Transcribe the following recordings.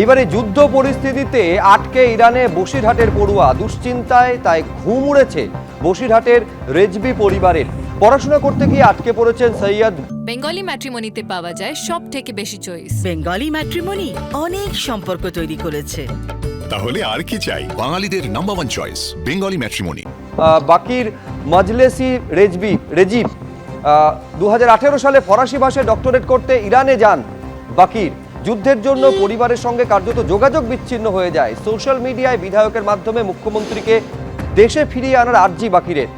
এইবারে যুদ্ধ পরিস্থিতিতে আটকে ইরানে বসিরহাটের পড়ুয়া দুশ্চিন্তায় তাই ঘুম উড়েছে বসিরহাটের রেজবি পরিবারের। পড়াশোনা করতে গিয়ে আটকে পড়েছেন সৈয়দ বেঙ্গলি ম্যাট্রিমনিতে পাওয়া যায় সব থেকে বেশি চয়েস বেঙ্গলি ম্যাট্রিমনি অনেক সম্পর্ক তৈরি করেছে। তাহলে আর কি চাই? বাঙালিদের number one choice Bengali matrimony. বাকির মজলেসি রেজবি রেজিব দু হাজার আঠারো সালে ফরাসি ভাষায় ডক্টরেট করতে ইরানে যান বাকির। যুদ্ধের জন্য পরিবারের সঙ্গে কার্যত যোগাযোগ বিচ্ছিন্ন হয়ে যায়। সোশ্যাল মিডিয়ায় বিধায়কের মাধ্যমে মুখ্যমন্ত্রীকে দেশে ফিরিয়ে আনার আর্জি বাকিরের।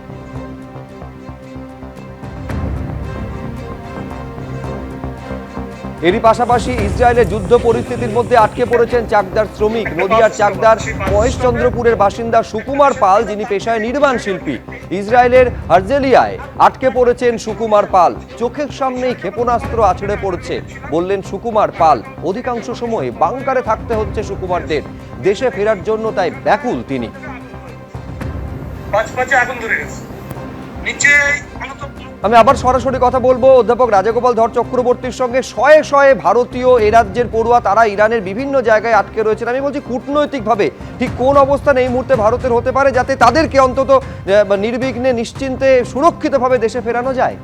এরই পাশাপাশি ইসরায়েলের যুদ্ধ পরিস্থিতির মধ্যে আটকে পড়েছেন চাকদার শ্রমিক। নদিয়ার চাকদার মহেশচন্দ্রপুরের বাসিন্দা সুকুমার পাল, যিনি পেশায় নির্মাণ শিল্পী। ইসরায়েলের হার্জেলিয়ায় আটকে পড়েছেন সুকুমার পাল। চোখের সামনেই ক্ষেপণাস্ত্র আছড়ে পড়ছে, বললেন সুকুমার পাল। অধিকাংশ সময় বাংকারে থাকতে হচ্ছে সুকুমারদের। দেশে ফেরার জন্য তাই ব্যাকুল তিনি। নিচে আমি আবার সরাসরি কথা বলব। অধ্যাপক রাজাগোপাল ধর চক্রবর্তীর সঙ্গে শয়ে শয়ে ভারতীয় এ রাজ্যের পড়ুয়া তারা ইরানের বিভিন্ন জায়গায় আটকে রয়েছেন। আমি বলছি কূটনৈতিকভাবে ঠিক কোন অবস্থান এই মুহূর্তে ভারতের হতে পারে যাতে তাদেরকে অন্তত নির্বিঘ্নে, নিশ্চিন্তে, সুরক্ষিতভাবে দেশে ফেরানো যায়?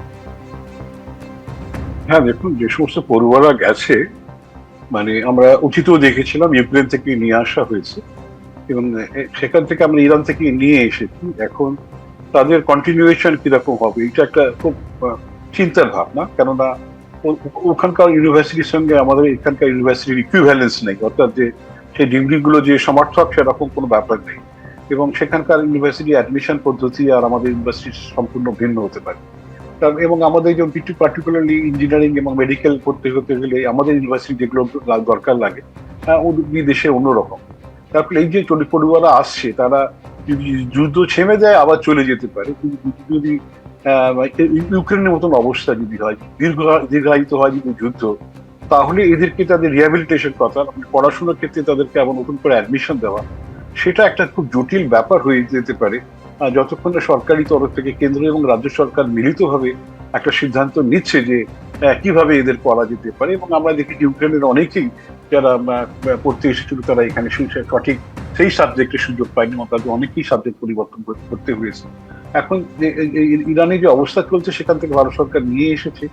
হ্যাঁ দেখুন, যে সমস্ত পড়ুয়ারা গেছে মানে আমরা উচিতও দেখেছিলাম ইউক্রেন থেকে নিয়ে আসা হয়েছে এবং সেখান থেকে আমরা ইরান থেকে নিয়ে এসেছি। এখন তাদের কন্টিনিউয়েশন কীরকম হবে? এটা একটা খুব চিন্তার ভাবনা। কেননা ওখানকার ইউনিভার্সিটির সঙ্গে আমাদের এখানকার ইউনিভার্সিটির ইকুইভ্যালেন্স নেই। অর্থাৎ যে, সেই ডিগ্রিগুলো যে সমর্থক, সেরকম কোনো ব্যাপার নেই। এবং সেখানকার ইউনিভার্সিটি অ্যাডমিশন পদ্ধতি আর আমাদের ইউনিভার্সিটি সম্পূর্ণ ভিন্ন হতে পারে। এবং আমাদের যেমন কিছু পার্টিকুলারলি ইঞ্জিনিয়ারিং এবং মেডিকেল করতে হতে গেলে আমাদের ইউনিভার্সিটি যেগুলো দরকার লাগে বিদেশে অন্যরকম। তারপরে এই যে চলি পড়ুয়ারা আসছে, তারা যুদ্ধ ছেমে দেয় আবার চলে যেতে পারে। কিন্তু যদি- ইউক্রেনের মতন অবস্থা যদি হয়, দীর্ঘ, দীর্ঘায়িত হয় যদি যুদ্ধ, তাহলে এদেরকে তাদের রিহ্যাবিলিটেশন কথা মানে পড়াশোনার ক্ষেত্রে তাদেরকে আবার নতুন করে অ্যাডমিশন দেওয়া, সেটা একটা খুব জটিল ব্যাপার হয়ে যেতে পারে। যতক্ষণ না সরকারি তরফ থেকে কেন্দ্র এবং রাজ্য সরকার মিলিতভাবে একটা সিদ্ধান্ত নিচ্ছে যে কীভাবে এদের করা যেতে পারে, এবং আমরা দেখি ইউক্রেনের অনেকেই যারা পড়তে এসেছিল, তারা এখানে সঠিক সেই সাবজেক্টের সুযোগ পায়নি এবং তাদের অনেকেই সাবজেক্ট পরিবর্তন করতে হয়েছে। এখন যে ইরানে যে অবস্থা চলছে সেখান থেকে ভারত সরকার নিয়ে এসেছে।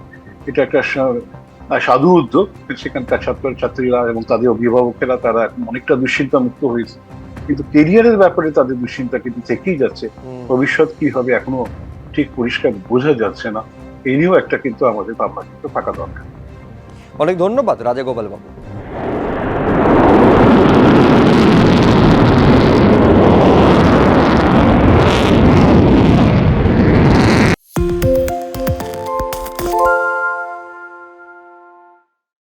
এটা একটা সাধু উদ্যোগ। সেখানকার ছাত্র ছাত্রীরা এবং তাদের অভিভাবকেরা তারা এখন অনেকটা দুশ্চিন্তা মুক্ত হয়েছে। কিন্তু কেরিয়ারের ব্যাপারে তাদের দুশ্চিন্তা কিন্তু থেকেই যাচ্ছে। ভবিষ্যৎ কি হবে এখনও ঠিক পরিষ্কার বোঝা যাচ্ছে না। এই নিয়েও একটা কিন্তু আমাদের ভাবনা কিন্তু থাকা দরকার। অনেক ধন্যবাদ রাজাগোপাল বাবু